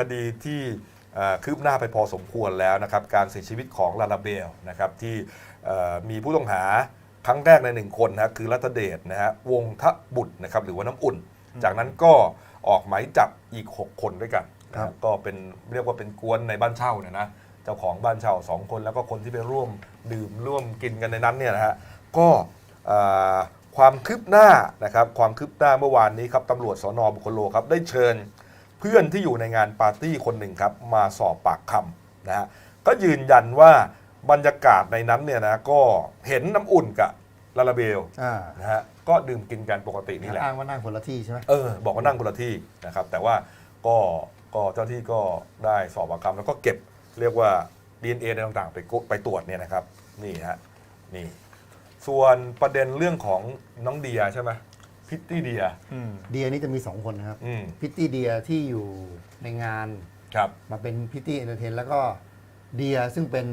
คดีที่เอ่อคืบหน้าไปพอสมควรแล้วนะครับการเสียชีวิตของลาลาเบลนะครับที่เอ่อมีผู้ต้องหาครั้งแรกในหนึ่งคนนะคือรัตเดชนะฮะวงทะบุตรนะครับหรือว่าน้ำอุ่น จากนั้นก็ออกหมายจับอีก 6 คนด้วยกันนะฮะก็เป็นเรียกว่าเป็นกวนในบ้านเช่าเนี่ยนะเจ้าของบ้านเช่าสองคนแล้วก็คนที่ไปร่วมดื่มร่วมกินกันในนั้นเนี่ยนะฮะก็เอ่อความคืบหน้านะครับความคืบหน้าเมื่อวานนี้ครับตำรวจสนบุคโลครับได้เชิญ เพื่อนที่อยู่ในงานปาร์ตี้คนหนึ่งครับมาสอบปากคำนะฮะก็ยืนยันว่าบรรยากาศในนั้นเนี่ยนะก็เห็นน้ำอุ่นกับลาลาเบลอ่านะฮะก็ดื่มกินกันปกตินี่แหละอ้างว่านั่งคนละที่ใช่ไหมเออบอกว่านั่งคนละที่นะครับแต่ว่าก็ก็เจ้าที่ก็ได้สอบปากคำแล้วก็เก็บเรียกว่า DNA อะไรต่างๆไปกุไปตรวจเนี่ยนะครับนี่ฮะนี่ส่วนประเด็นเรื่องของน้องเดียใช่ไหม พิตตี้เดียอืมเดียนี่จะมี 2 คนนะครับ อืมพิตตี้เดียที่อยู่ในงานครับ มาเป็นพิตตี้เอนเตอร์เทนแล้วก็เดียซึ่งเป็น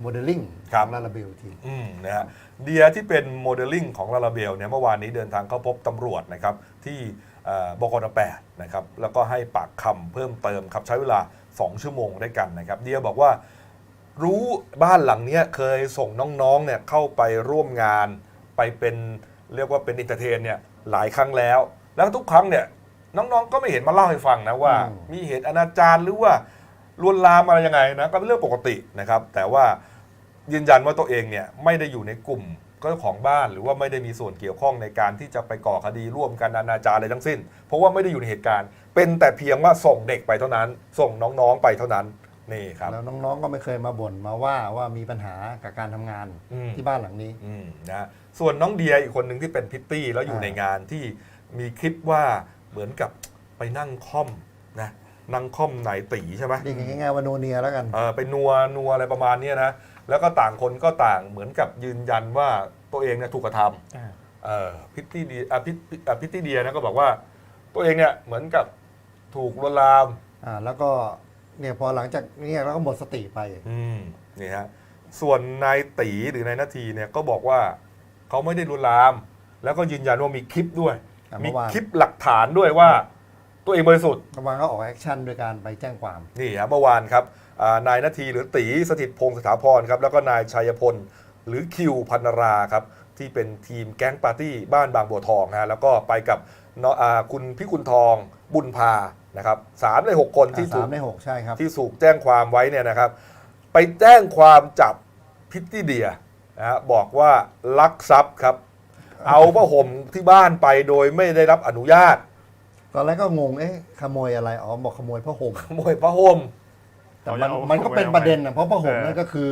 โมเดลลิ่งครัขบองลาลาเบลที อืมนะฮะเดียที่เป็นโมเดลลิ่งของลาลาเบลเนี่ยเมื่อวานนี้เดินทางเข้าพบตำรวจนะครับที่เอ่อบกน8นะครับแล้วก็ให้ปากคำเพิ่มเติมครับใช้เวลา 2 ชั่วโมงด้วยกันนะครับเดียบอกว่ารู้บ้านหลังเนี้ยเคยส่งน้องๆเนี่ยเข้าไปร่วมงานไปเป็นเรียกว่าเป็นอินเตอร์เทนเนี่ย หลายครั้งแล้ว แล้วทุกครั้งเนี่ยน้องๆก็ไม่เห็นมาเล่าให้ฟังนะว่าอืมมีเหตุอนาจารหรือว่าลวนลามอะไรยังไงนะก็เป็นเรื่องปกตินะครับ แต่ว่ายืนยันว่าตัวเองเนี่ยไม่ได้อยู่ในกลุ่มเจ้าของบ้านหรือว่าไม่ได้มีส่วนเกี่ยวข้องในการที่จะไปก่อคดีร่วมกันอนาจารอะไรทั้งสิ้น เพราะว่าไม่ได้อยู่ในเหตุการณ์ เป็นแต่เพียงว่าส่งเด็กไปเท่านั้น ส่งน้องๆไปเท่านั้น นี่ครับ แล้วน้องๆก็ไม่เคยมาบ่นมาว่าว่ามีปัญหากับการทำงานอืม ที่บ้านหลังนี้ อืมนะส่วนน้องเดียอีกคนหนึ่งที่เป็นพิตตี้แล้วอยู่อ่า ในงานที่มีคลิปว่าเหมือนกับไปนั่งค่อมนะนั่งค่อมนายตีใช่ไหม เรียกง่ายๆว่าโนเนียแล้วกัน เออไปนัวนัวอะไรประมาณเนี้ยนะแล้วก็ต่างคนก็ต่างเหมือนกับยืนยันว่าตัวเองเนี่ยถูกกระทำอ่าเออพิตตี้เดียอะพิตอะพิตตี้เดียนะก็บอกว่า ตัวเองเนี่ยเหมือนกับถูกลวนลาม อ่าแล้วก็ เนี่ยพอหลังจากเนี่ยเราก็หมดสติไป อืมนี่ฮะส่วนนายตีหรือนายนาทีเนี่ยก็บอกว่าเขาไม่ได้ลวนลาม แล้วก็ยืนยันว่ามีคลิปด้วย อะมีเมื่อวาน คลิปหลักฐานด้วยว่า ตัวเองบริสุทธิ์เมื่อวานก็ออกแอคชั่นโดยการไปแจ้งความ นี่ฮะเมื่อวานครับอ่านายนาทีหรือตีสถิตพงศ์สถาพรครับแล้วก็นายชัยพล หรือคิวพันราครับที่เป็นทีมแก๊งปาร์ตี้บ้านบางบัวทองฮะแล้วก็ไปกับเนาะอ่าคุณพิกุลทองบุญพา นะครับสามในหกคนที่อ่าถูสากมในหกใช่ครับ ที่ถูกแจ้งความไว้เนี่ยนะครับ ไปแจ้งความจับพิตตี้เดียนะฮะบอกว่าลักทรัพย์ครับ เอาผ้าห่มที่บ้านไปโดยไม่ได้รับอนุญาตตอนแรกก็งงเอ๊ะขโมยอะไรอ๋อบอกขโมยผ้าห่มขโมยผ้าห่ม แต่มันเอาเอามันก็เป็นเอาไว้ประเด็นนะเพราะผ้าห่มเออนั่นก็คือ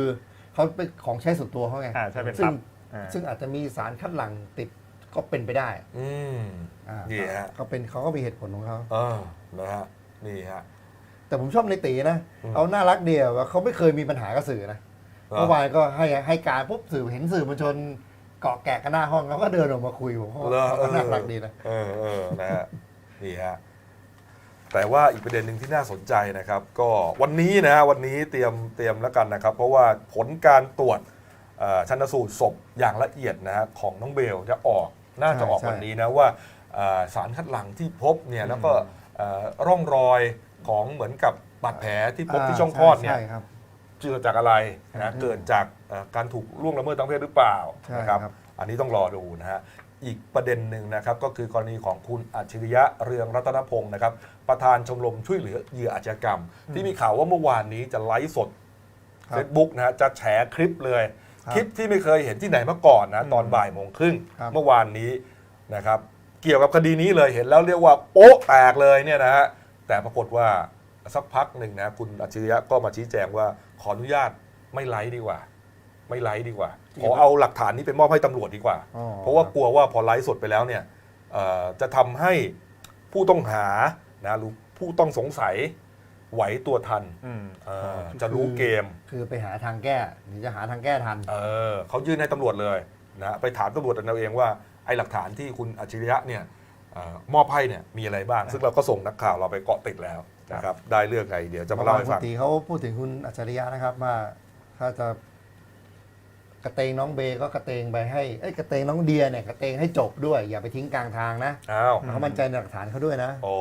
เขาเป็นของใช้ส่วนตัวเขาไงอ่าใช่เป็นซึ่ทรังพย์อ่า ซึ่งอาจจะมีสารคัดหลั่งติด ก็เป็นไปได้อืมอ่านี่ฮะก็เป็นเขาก็มีเหตุผลของเขาเออนะฮะนี่ฮะ แต่ผมชอบในตีนะอืมเอาน่ารักเดียวว่าเขาไม่เคยมีปัญหากับสื่อนะเหรอเมื่อวานก็ให้ให้การปุ๊บสื่อเห็นสื่อมวลชนเกาะแกะกันหน้าห้องเขาก็เดินออกมาคุยผมว่าเหรอเขาก็น่ารักดีนะเออเออนะฮะนี่ฮะแต่ว่าอีกประเด็นหนึ่งที่น่าสนใจนะครับ ก็วันนี้นะฮะวันนี้เตรียมเตรียมแล้วกันนะครับ เพราะว่าผลการตรวจเอ่อชันสูตรศพอย่างละเอียดนะฮะของน้องเบลจะออก น่าจะออกใช่วันนี้นะว่าเอ่อสารคัดหลั่งที่พบเนี่ยแล้วก็เอ่อร่องรอยของเหมือนกับบาดแผลที่พบที่ช่องคลอดเนี่ยใช่ครับเกิดจากอะไรอืนะมเกิดจากเอ่อการถูกล่วงละเมิดทางเพศหรือเปล่าใช่นะครับครับ อันนี้ต้องรอดูนะฮะอีกประเด็นหนึ่งนะครับก็คือกรณีของคุณอัจฉริยะเรืองรัตนพงศ์นะครับ ประธานชมรมช่วยเหลือเหยื่ออาชญากรรม ที่มีข่าวว่าเมื่อวานนี้จะไลฟ์สดครับเฟซบุ๊กนะฮะจะแฉคลิปเลย ครับคลิปที่ไม่เคยเห็นที่ไหนมาก่อนนะตอนบ่ายโมงครึ่งครับเมื่อวานนี้นะครับเกี่ยวกับคดีนี้เลยเห็นแล้วเรียกว่าโป๊ะแตกเลยเนี่ยนะฮะแต่ปรากฏว่าสักพักหนึ่งนะคุณอัจฉริยะก็มาชี้แจงว่าขออนุญาตไม่ไลฟ์ดีกว่า ไม่ไลฟ์ดีกว่า ขอเอาหลักฐานนี้ไปมอบให้ตำรวจดีกว่าอ๋อเพราะว่ากลัวว่าพอไลฟ์สดไปแล้วเนี่ยเอ่อจะทำให้ผู้ต้องหานะหรือผู้ต้องสงสัย ไหวตัวทันอืมเออจะรู้เกม คือไปหาทางแก้หรือจะหาทางแก้ทัน เออเขายื่นให้ตำรวจเลยนะไปถามตำรวจเอาเองว่าไอ้หลักฐานที่คุณอัจฉริยะเนี่ยเออมอบให้เนี่ยมีอะไรบ้าง ซึ่งเราก็ส่งนักข่าวเราไปเกาะติดแล้วนะครับได้เรื่องไงเดี๋ยวจะมาเล่าให้ฟังปกติเขาพูดถึงคุณอัจฉริยะนะครับว่าถ้าจะกระเตงน้องเบก็กระเตงไปให้เอ้ยกระเตงน้องเดียเนี่ยกระเตงให้จบด้วย อย่าไปทิ้งกลางทางนะอ้าว เขามั่นใจในหลักฐานเขาด้วยนะ โอ้